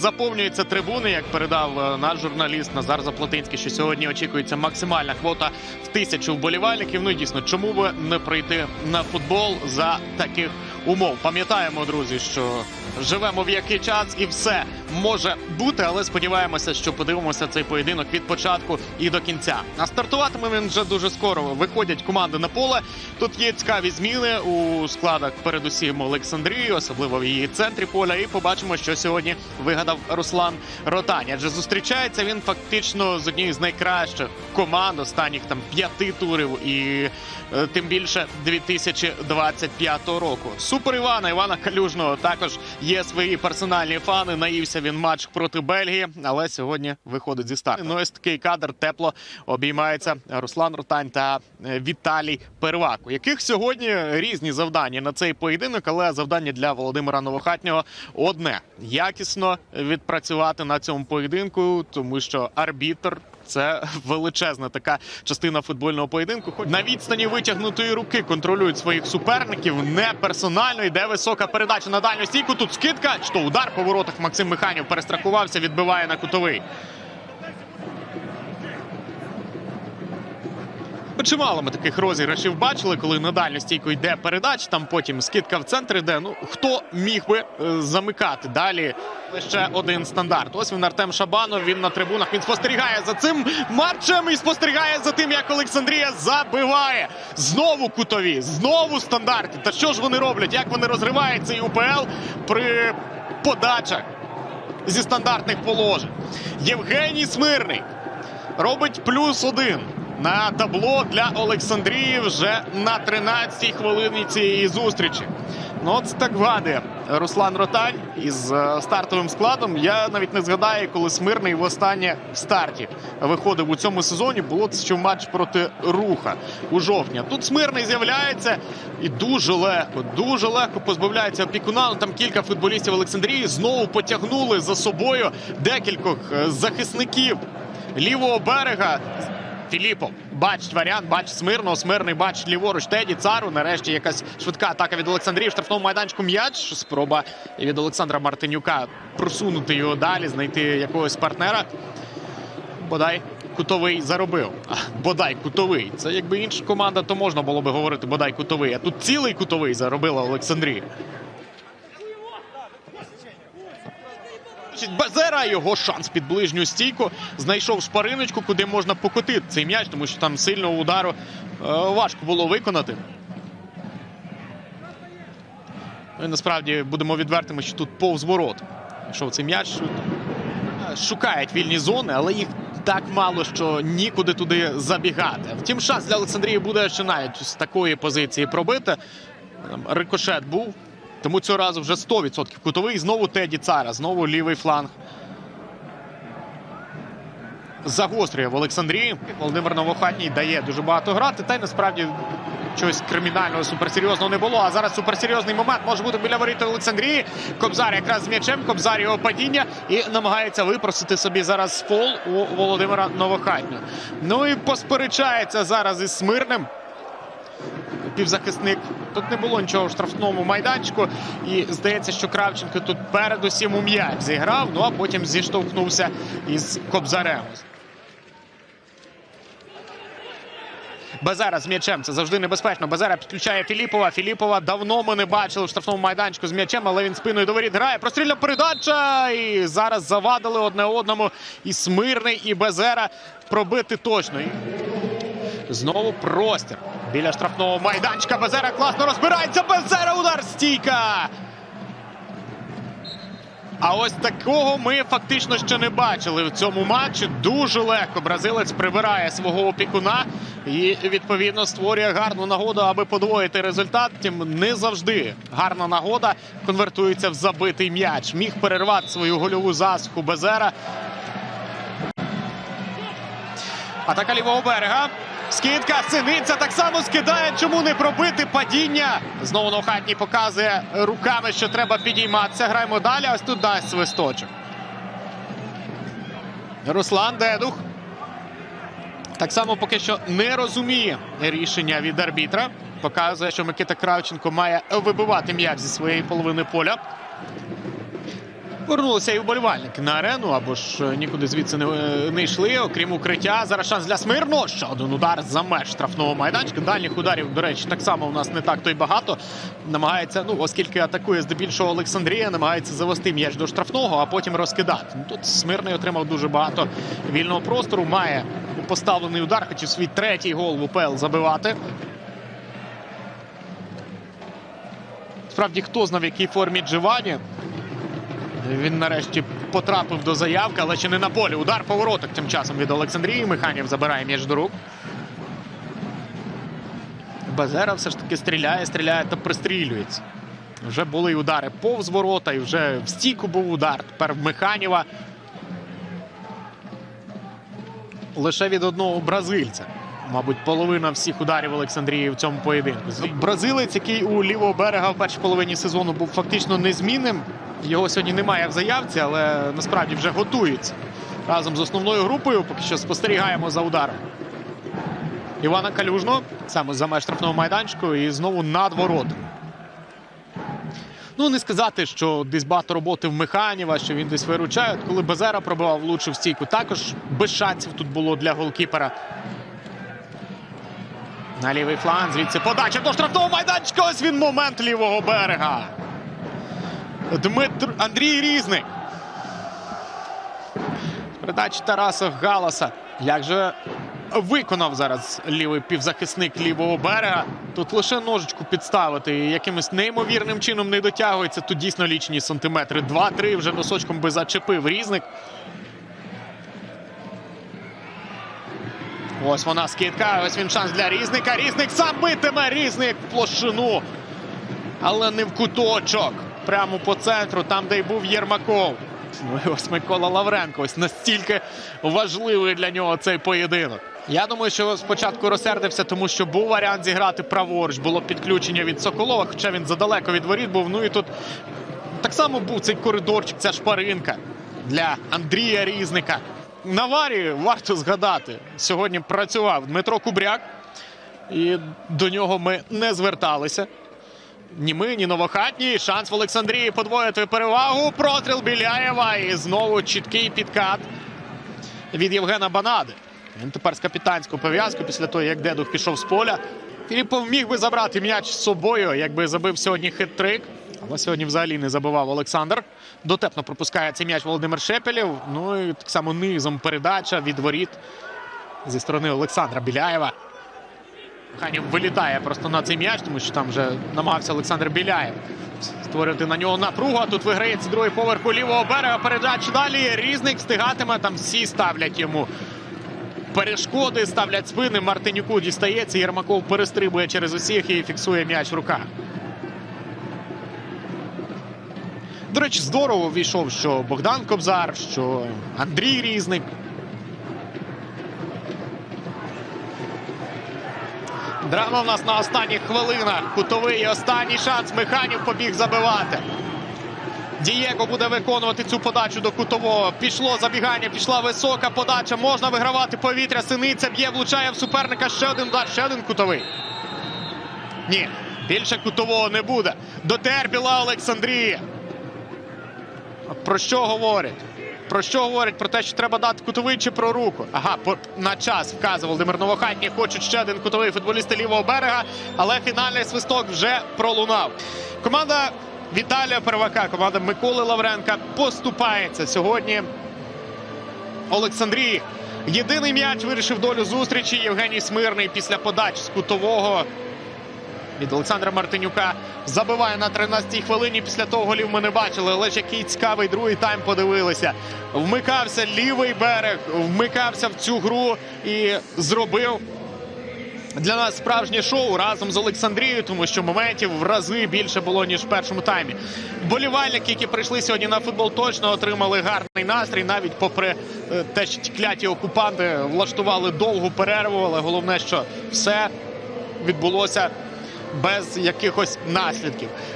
заповнюються трибуни, як передав е, наш журналіст Назар Заплатинський, що сьогодні очікується максимальна квота в тисячу вболівальників. Ну і дійсно, чому би не прийти на футбол за таких умов? Пам'ятаємо, друзі, що живемо в який час і все може бути, але сподіваємося, що подивимося цей поєдинок від початку і до кінця. А стартуватиме він вже дуже скоро. Виходять команди на поле. Тут є цікаві зміни у складах, передусім Олександрії, особливо в її центрі поля. І побачимо, що сьогодні вигадав Руслан Ротань. Адже зустрічається він фактично з однією з найкращих команд останніх там п'яти турів, і е, тим більше 2025 року. Супер Івана Івана Калюжного також є свої персональні фани. Наївся він матч проти Бельгії, але сьогодні виходить зі старту. Ну ось такий кадр тепло обіймається Руслан Ротань та е, Віталій Первак, у яких сьогодні різні завдання на цей поєдинок, але завдання для Володимира Новохатнього одне якісно відпрацювати на цьому поєдинку, тому що арбітр. Це величезна така частина футбольного поєдинку. Хоч на відстані витягнутої руки контролюють своїх суперників. Не персонально йде висока передача на дальню стійку. Тут скидка. Що удар по воротах Максим Миханів перестрахувався, відбиває на кутовий. Чимало ми таких розіграшів бачили, коли на дальню стійку йде передача, там потім скидка в центр йде. Ну хто міг би е, замикати далі? Ще один стандарт. Ось він Артем Шабанов. Він на трибунах. Він спостерігає за цим матчем і спостерігає за тим, як Олександрія забиває. Знову кутові, знову стандарти. Та що ж вони роблять? Як вони розривають цей УПЛ при подачах зі стандартних положень? Євгеній Смирний робить плюс один на табло для Олександрії вже на 13-й хвилині цієї зустрічі. Ну, от так вгадує Руслан Ротань із е, стартовим складом. Я навіть не згадаю, коли Смирний востаннє в старті виходив у цьому сезоні. Було це ще матч проти руха у жовтні. Тут Смирний з'являється і дуже легко, дуже легко позбавляється опікуна. Ну, Там кілька футболістів Олександрії знову потягнули за собою декількох е, захисників лівого берега. Філіпов бачить варіант, бачить Смирного. Смирний бачить ліворуч Теді Цару. Нарешті якась швидка атака від Олександрії. В штрафному майданчику м'яч. Спроба від Олександра Мартинюка просунути його далі, знайти якогось партнера. Бодай кутовий заробив. Бодай кутовий. Це якби інша команда, то можна було би говорити бодай кутовий. А тут цілий кутовий заробила Олександрія. Бачить Базера його шанс під ближню стійку. Знайшов шпариночку, куди можна покотити цей м'яч, тому що там сильного удару е, важко було виконати. Ну, і насправді будемо відвертими, що тут повз ворот. Йшов цей м'яч. Е, Шукають вільні зони, але їх так мало, що нікуди туди забігати. Втім, шанс для Олександрії буде ще навіть з такої позиції пробити. Рикошет був. Тому цього разу вже 100% кутовий. Знову Теді Цара, знову лівий фланг. Загострює в Олександрії. Володимир Новохатній дає дуже багато грати. Та й насправді чогось кримінального суперсерйозного не було. А зараз суперсерйозний момент може бути біля воріт Олександрії. Кобзар якраз з м'ячем, Кобзар його падіння і намагається випросити собі зараз фол у Володимира Новохатнього. Ну і посперечається зараз із Смирним півзахисник. Тут не було нічого в штрафному майданчику. І здається, що Кравченко тут передусім у м'яч зіграв, ну а потім зіштовхнувся із Кобзарем. Базара з м'ячем це завжди небезпечно. Базара підключає Філіпова. Філіпова давно ми не бачили в штрафному майданчику з м'ячем, але він спиною до воріт грає. Прострільна передача. І зараз завадили одне одному. І Смирний, і Безера пробити точно. І Знову простір. Біля штрафного майданчика Безера класно розбирається. Безера удар стійка. А ось такого ми фактично ще не бачили в цьому матчі. Дуже легко бразилець прибирає свого опікуна і відповідно створює гарну нагоду, аби подвоїти результат. Втім, не завжди гарна нагода конвертується в забитий м'яч. Міг перервати свою гольову засуху Безера. Атака лівого берега. Скидка Синиця так само скидає. Чому не пробити падіння? Знову Новхатній показує руками, що треба підійматися. Граємо далі. Ось тут дасть свисточок. Руслан Дедух. Так само поки що не розуміє рішення від арбітра. Показує, що Микита Кравченко має вибивати м'яч зі своєї половини поля. Повернулися і вболівальники на арену, або ж е, нікуди звідси не, е, не йшли, окрім укриття. Зараз шанс для Смирно. Ще один удар за меж штрафного майданчика. Дальніх ударів, до речі, так само у нас не так то й багато. Намагається, ну, оскільки атакує здебільшого Олександрія, намагається завести м'яч до штрафного, а потім розкидати. Ну, Тут Смирний отримав дуже багато вільного простору. Має поставлений удар, хотів свій третій гол в УПЛ забивати. Справді, хто знав, в якій формі Дживані. Він нарешті потрапив до заявки, але ще не на полі. Удар по воротах тим часом від Олександрії. Механів забирає м'яч до рук. Базера все ж таки стріляє, стріляє та пристрілюється. Вже були й удари повз ворота, і вже в стійку був удар. Тепер в Механіва. Лише від одного бразильця. Мабуть, половина всіх ударів Олександрії в цьому поєдинку. Бразилець, який у лівого берега в першій половині сезону був фактично незмінним. Його сьогодні немає в заявці, але насправді вже готується. Разом з основною групою поки що спостерігаємо за ударом. Івана Калюжно саме за меж штрафного майданчику і знову над воротами. Ну, не сказати, що десь багато роботи в Механіва, що він десь виручає. От Коли Базера пробивав влучив стійку, також без шансів тут було для голкіпера. На лівий фланг, звідси подача до штрафного майданчика. Ось він момент лівого берега. Дмитр Андрій Різник. Передача Тараса Галаса. Як же виконав зараз лівий півзахисник лівого берега. Тут лише ножичку підставити. і Якимось неймовірним чином не дотягується. Тут дійсно лічені сантиметри. 2-3 вже носочком би зачепив різник. Ось вона скидка. Ось він шанс для різника. Різник сам битиме. Різник в площину. Але не в куточок. Прямо по центру, там, де й був Єрмаков. Ну і ось Микола Лавренко. Ось настільки важливий для нього цей поєдинок. Я думаю, що спочатку розсердився, тому що був варіант зіграти праворуч. Було підключення від Соколова, хоча він задалеко від воріт був. Ну і тут так само був цей коридорчик, ця шпаринка для Андрія Різника. На варі варто згадати. Сьогодні працював Дмитро Кубряк, і до нього ми не зверталися. Ні ми, ні новохатні. Шанс в Олександрії подвоїти перевагу. Простріл Біляєва. І знову чіткий підкат від Євгена Банади. Він тепер з капітанською пов'язкою після того, як Дедух пішов з поля. Філіпов міг би забрати м'яч з собою, якби забив сьогодні хит-трик. Але сьогодні взагалі не забивав Олександр. Дотепно пропускає цей м'яч Володимир Шепелєв. Ну і так само низом передача від воріт зі сторони Олександра Біляєва. Ханів вилітає просто на цей м'яч, тому що там вже намагався Олександр Біляєв створити на нього напругу. А тут виграється другий поверх у лівого берега. Передача далі. Різник встигатиме. Там всі ставлять йому перешкоди, ставлять спини. Мартинюку дістається. Єрмаков перестрибує через усіх і фіксує м'яч в руках. До речі, здорово війшов, що Богдан Кобзар, що Андрій Різник. Драма в нас на останніх хвилинах. Кутовий останній шанс. Механів побіг забивати. Дієго буде виконувати цю подачу до кутового. Пішло забігання, пішла висока подача. Можна вигравати повітря. Синиця б'є, влучає в суперника. Ще один удар, ще один кутовий. Ні, більше кутового не буде. Дотерпіла Олександрія. Про що говорять? Про що говорять? Про те, що треба дати кутовий чи про руку? Ага, по, на час вказує Володимир Новохатній. Хочуть ще один кутовий футболісти лівого берега, але фінальний свисток вже пролунав. Команда Віталія Первака, команда Миколи Лавренка поступається сьогодні. Олександрії. Єдиний м'яч вирішив долю зустрічі. Євгеній Смирний після подач з кутового від Олександра Мартинюка забиває на 13-й хвилині. Після того голів ми не бачили. Але ж який цікавий другий тайм подивилися. Вмикався лівий берег, вмикався в цю гру і зробив для нас справжнє шоу разом з Олександрією, тому що моментів в рази більше було ніж в першому таймі. Болівальники, які прийшли сьогодні на футбол, точно отримали гарний настрій, навіть попри е, те, що ті кляті окупанти влаштували довгу перерву. Але головне, що все відбулося без якихось наслідків.